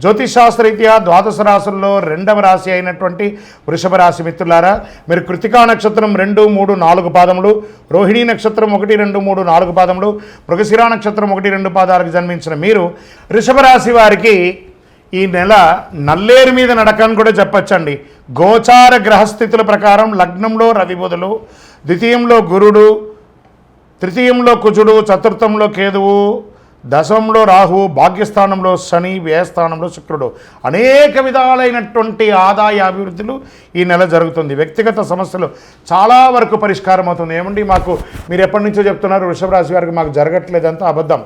జ్యోతిషాస్త్రరీత్యా ద్వాదశ రాశుల్లో రెండవ రాశి అయినటువంటి వృషభ రాశి మిత్రులారా మీరు కృతికా నక్షత్రం రెండు మూడు నాలుగు పాదములు రోహిణీ నక్షత్రం ఒకటి రెండు మూడు నాలుగు పాదములు మృగశిరా నక్షత్రం ఒకటి రెండు పాదాలకు జన్మించిన మీరు వృషభ రాశి వారికి ఈ నెల నల్లేరు మీద నడకని కూడా చెప్పచ్చండి. గోచార గ్రహస్థితుల ప్రకారం లగ్నంలో రవి బుధులు ద్వితీయంలో గురుడు తృతీయంలో కుజుడు చతుర్థంలో కేతువు దశంలో రాహువు భాగ్యస్థానంలో శని వ్యయస్థానంలో శుక్రుడు. అనేక విధాలైనటువంటి ఆదాయ అభివృద్ధులు ఈ నెల జరుగుతుంది. వ్యక్తిగత సమస్యలు చాలా వరకు పరిష్కారం అవుతుంది. ఏమండి మాకు మీరు ఎప్పటి నుంచో చెప్తున్నారు వృషభ రాశి వారికి మాకు జరగట్లేదంతా అబద్ధం.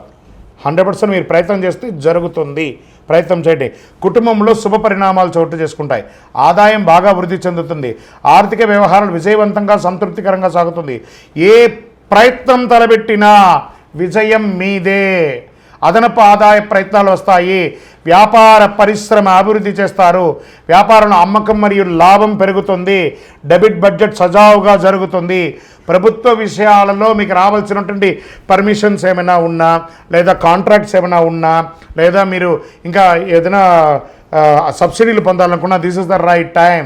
హండ్రెడ్ పర్సెంట్ మీరు ప్రయత్నం చేస్తే జరుగుతుంది. ప్రయత్నం చేయండి. కుటుంబంలో శుభ పరిణామాలు చోటు చేసుకుంటాయి. ఆదాయం బాగా వృద్ధి చెందుతుంది. ఆర్థిక వ్యవహారాలు విజయవంతంగా సంతృప్తికరంగా సాగుతుంది. ఏ ప్రయత్నం తలబెట్టినా విజయం మీదే. అదనపు ఆదాయ ప్రయత్నాలు వస్తాయి. వ్యాపార పరిశ్రమ అభివృద్ధి చేస్తారు. వ్యాపారంలో అమ్మకం మరియు లాభం పెరుగుతుంది. డెబిట్ బడ్జెట్ సజావుగా జరుగుతుంది. ప్రభుత్వ విషయాలలో మీకు రావాల్సినటువంటి పర్మిషన్స్ ఏమైనా ఉన్నా లేదా కాంట్రాక్ట్స్ ఏమైనా ఉన్నా లేదా మీరు ఇంకా ఏదైనా సబ్సిడీలు పొందాలనుకున్నా this is the right time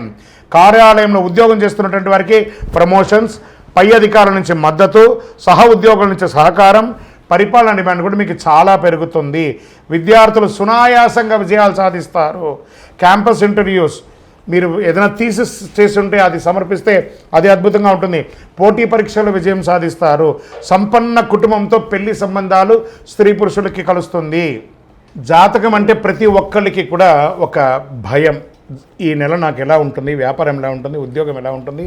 కార్యాలయంలో ఉద్యోగం చేస్తున్నటువంటి వారికి ప్రమోషన్స్ పై అధికారుల నుంచి మద్దతు సహ ఉద్యోగుల నుంచి సహకారం పరిపాలన డిమాండ్ కూడా మీకు చాలా పెరుగుతుంది. విద్యార్థులు సునాయాసంగా విజయాలు సాధిస్తారు. క్యాంపస్ ఇంటర్వ్యూస్ మీరు ఏదైనా థీసిస్ చేసి ఉంటే అది సమర్పిస్తే అది అద్భుతంగా ఉంటుంది. పోటీ పరీక్షలో విజయం సాధిస్తారు. సంపన్న కుటుంబంతో పెళ్ళి సంబంధాలు స్త్రీ పురుషులకి కలుస్తుంది. జాతకం అంటే ప్రతి ఒక్కరికి కూడా ఒక భయం. ఈ నెల నాకు ఎలా ఉంటుంది? వ్యాపారం ఎలా ఉంటుంది? ఉద్యోగం ఎలా ఉంటుంది?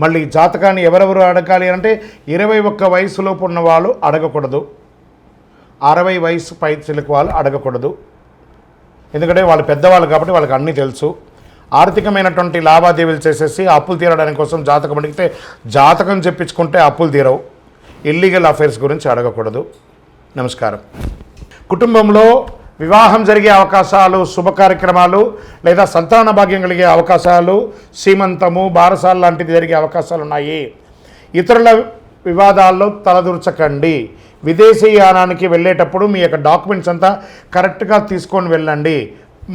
మళ్ళీ జాతకాన్ని ఎవరెవరు అడగాలి అంటే ఇరవై ఒక్క వయసులోపు ఉన్న వాళ్ళు అడగకూడదు. అరవై వయసు పై చిలుకు వాళ్ళు అడగకూడదు. ఎందుకంటే వాళ్ళు పెద్దవాళ్ళు కాబట్టి వాళ్ళకి అన్నీ తెలుసు. ఆర్థికమైనటువంటి లావాదేవీలు చేసేసి అప్పులు తీరడానికి కోసం జాతకం అడిగితే జాతకం చెప్పించుకుంటే అప్పులు తీరవు. ఇల్లీగల్ అఫైర్స్ గురించి అడగకూడదు. నమస్కారం. కుటుంబంలో వివాహం జరిగే అవకాశాలు శుభ కార్యక్రమాలు లేదా సంతాన భాగ్యం కలిగే అవకాశాలు సీమంతము బారసాలు లాంటిది జరిగే అవకాశాలు ఉన్నాయి. ఇతరుల వివాదాల్లో తలదూర్చకండి. విదేశీ యానానికి వెళ్ళేటప్పుడు మీ యొక్క డాక్యుమెంట్స్ అంతా కరెక్ట్గా తీసుకొని వెళ్ళండి.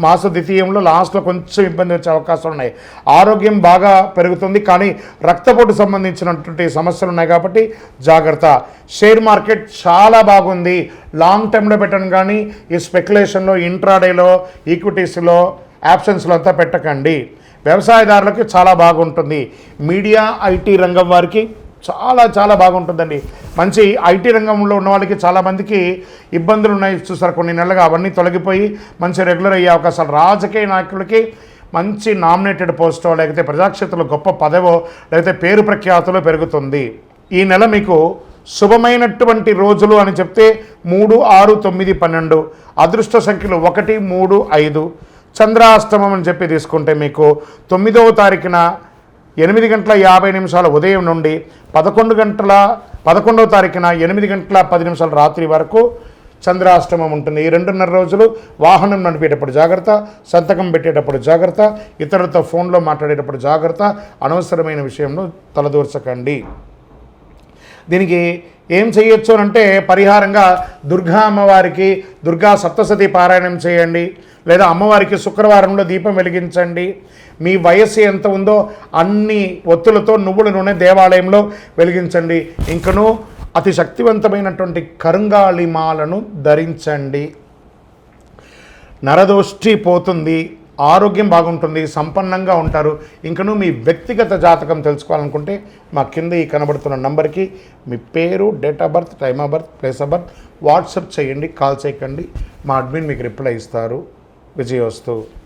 మాస ద్వితీయంలో లాస్ట్లో కొంచెం ఇబ్బంది వచ్చే అవకాశాలు ఉన్నాయి. ఆరోగ్యం బాగా పెరుగుతుంది కానీ రక్తపోటు సంబంధించినటువంటి సమస్యలు ఉన్నాయి కాబట్టి జాగ్రత్త. షేర్ మార్కెట్ చాలా బాగుంది. లాంగ్ టర్మ్లో పెట్టను కానీ ఈ స్పెక్యులేషన్లో ఇంట్రాడేలో ఈక్విటీస్లో యాప్షన్స్లో అంతా పెట్టకండి. వ్యవసాయదారులకు చాలా బాగుంటుంది. మీడియా ఐటీ రంగం వారికి చాలా చాలా బాగుంటుందండి. మంచి ఐటీ రంగంలో ఉన్న వాళ్ళకి చాలామందికి ఇబ్బందులు ఉన్నాయి. చూసారు కొన్ని నెలలుగా అవన్నీ తొలగిపోయి మంచి రెగ్యులర్ అయ్యే అవకాశాలు. రాజకీయ నాయకులకి మంచి నామినేటెడ్ పోస్టో లేకపోతే ప్రజాక్షేత్రంలో గొప్ప పదవో లేకపోతే పేరు ప్రఖ్యాతులు పెరుగుతుంది. ఈ నెల మీకు శుభమైనటువంటి రోజులు అని చెప్తే మూడు ఆరు తొమ్మిది పన్నెండు. అదృష్ట సంఖ్యలు ఒకటి మూడు ఐదు. చంద్రాష్టమం అని చెప్పి తీసుకుంటే మీకు తొమ్మిదవ తారీఖున ఎనిమిది గంటల యాభై నిమిషాల ఉదయం నుండి పదకొండు గంటల పదకొండవ తారీఖున ఎనిమిది గంటల పది నిమిషాల రాత్రి వరకు చంద్రాష్టమం ఉంటుంది. ఈ రెండున్నర రోజులు వాహనం నడిపేటప్పుడు జాగ్రత్త సంతకం పెట్టేటప్పుడు జాగ్రత్త ఇతరులతో ఫోన్లో మాట్లాడేటప్పుడు జాగ్రత్త అనవసరమైన విషయంలో తలదూర్చకండి. దీనికి ఏం చేయొచ్చు అంటే పరిహారంగా దుర్గా అమ్మవారికి దుర్గా సప్తసతి పారాయణం చేయండి. లేదా అమ్మవారికి శుక్రవారంలో దీపం వెలిగించండి. మీ వయస్సు ఎంత ఉందో అన్ని ఒత్తులతో నువ్వుల నూనె దేవాలయంలో వెలిగించండి. ఇంకను అతి శక్తివంతమైనటువంటి కరుంగాళిమాలను ధరించండి. నరదోష్టి పోతుంది ఆరోగ్యం బాగుంటుంది సంపన్నంగా ఉంటారు. ఇంకను మీ వ్యక్తిగత జాతకం తెలుసుకోవాలనుకుంటే మా కింద ఈ కనబడుతున్న నంబర్కి మీ పేరు date of birth time of birth place of birth WhatsApp చేయండి కాల్ చేయకండి. మా అడ్మిన్ మీకు రిప్లై ఇస్తారు. విజయోస్తు